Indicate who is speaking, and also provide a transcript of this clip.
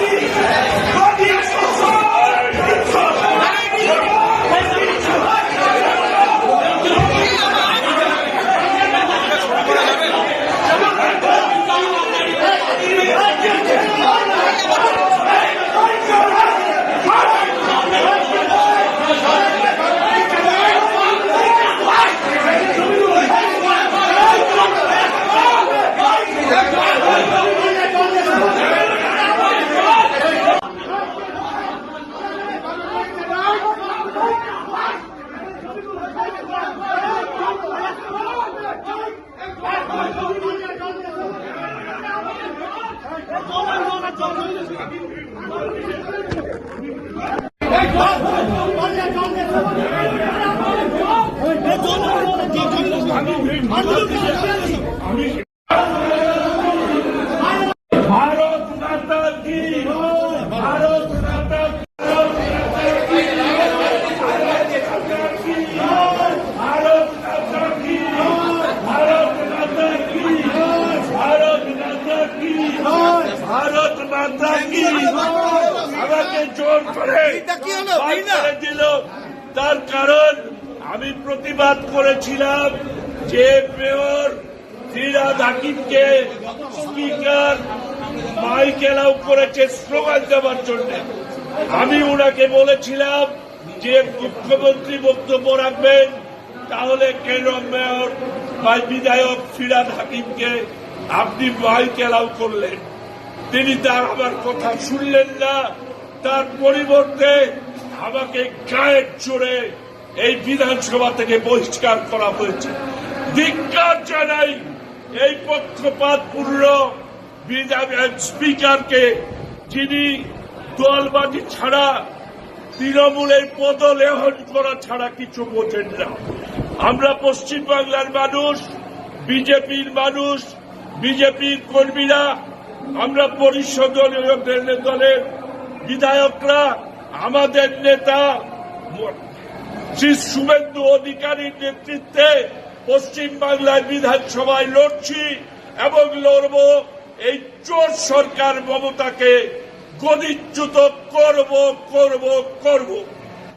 Speaker 1: Hey! Bharat আমাকে জোর করে দিল। তার কারণ আমি প্রতিবাদ করেছিলাম যে মেয়র ফিরাদ হাকিমকে স্পিকার মাইক এলাও করেছে স্লোগান দেওয়ার জন্য। আমি ওনাকে বলেছিলাম যে মুখ্যমন্ত্রী বক্তব্য রাখবেন তাহলে কেন মেয়র বা বিধায়ক ফিরাদ হাকিমকে আপনি মাইক এলাও করলেন? তিনি তার আমার কথা শুনলেন না। তার পরিবর্তে আমাকে গায়ের জোরে এই বিধানসভা থেকে বহিষ্কার করা হয়েছে। ধিক্কার জানাই এই পক্ষপাতপূর্ণ স্পিকারকে, যিনি দলবাজি ছাড়া তৃণমূলের পদলেহন করা ছাড়া কিছু বোঝেন না। আমরা পশ্চিমবাংলার মানুষ, বিজেপির মানুষ, বিজেপির কর্মীরা আমরা পরিষদীয় দলের বিধায়করা, আমাদের নেতা, শ্রী শুভেন্দু অধিকারীর নেতৃত্বে পশ্চিম বাংলার বিধানসভায় লড়ছি এবং লড়ব। এই চোর সরকার মমতাকে গদিচ্যুত করব করব করব।